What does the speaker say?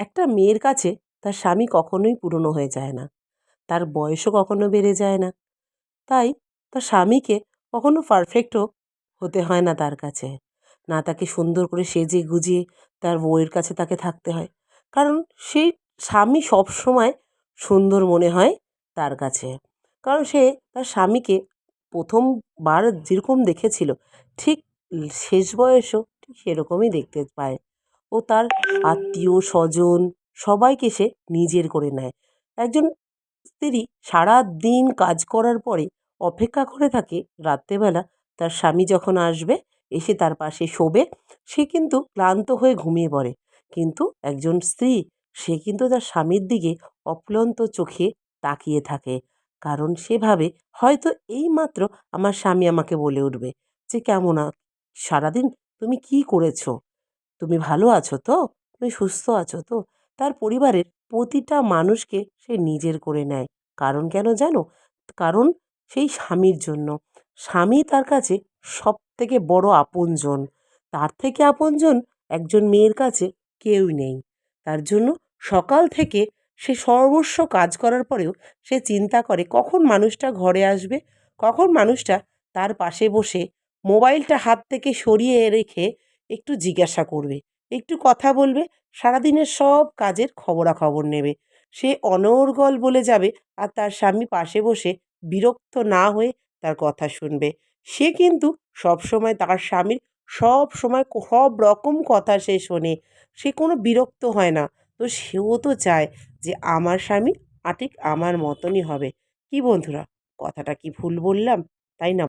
একটা মেয়ের কাছে তার স্বামী কখনোই পুরনো হয়ে যায় না। তার বয়সও কখনো বেড়ে যায় না। তাই তার স্বামীকে কখনো পারফেক্টও হতে হয় না তার কাছে। না তাকে সুন্দর করে সেজে গুজিয়ে তার বউয়ের কাছে তাকে থাকতে হয়। কারণ সেই স্বামী সব সময় সুন্দর মনে হয় তার কাছে। কারণ সে তার স্বামীকে প্রথমবার যেরকম দেখেছিল, ঠিক শেষ বয়সও ঠিক সেরকমই দেখতে পায়। ও তার আত্মীয় স্বজন সবাইকে সে নিজের করে নেয়। একজন স্ত্রী সারাদিন কাজ করার পরে অপেক্ষা করে থাকে রাত্রেবেলা। তার স্বামী যখন আসবে, এসে তার পাশে শোবে, সে কিন্তু ক্লান্ত হয়ে ঘুমিয়ে পড়ে। কিন্তু একজন স্ত্রী, সে কিন্তু তার স্বামীর দিকে অফুরন্ত চোখে তাকিয়ে থাকে। কারণ সে ভাবে, হয়তো এইমাত্র আমার স্বামী আমাকে বলে উঠবে। যে কেমন সারাদিন তুমি কী করেছ? তুমি ভালো আছো তো? তুমি সুস্থ আছো তো? তার পরিবারের প্রতিটা মানুষকে সে নিজের করে নেয়। কারণ কেন জানো? কারণ সেই স্বামীর জন্য। স্বামী তার কাছে সব থেকে বড় আপনজন। তার থেকে আপনজন একজন মেয়ের কাছে কেউই নেই। তার জন্য সকাল থেকে সে সর্বস্ব কাজ করার পরেও সে চিন্তা করে কখন মানুষটা ঘরে আসবে, কখন মানুষটা তার পাশে বসে মোবাইলটা হাত থেকে সরিয়ে রেখে একটু জিজ্ঞাসা করবে। একটু কথা বলবে, সারাদিনের সব কাজের খবরাখবর নেবে। সে অনর্গল বলে যাবে আর তার স্বামী পাশে বসে বিরক্ত না হয়ে তার কথা শুনবে। সে কিন্তু সবসময় তার স্বামীর সবসময় সব রকম কথা সে শোনে। সে কোনো বিরক্ত হয় না। তো সেও তো চায় যে আমার স্বামী ঠিক আমার মতনই হবে। কি বন্ধুরা? কথাটা কি ভুল বললাম? তাই না?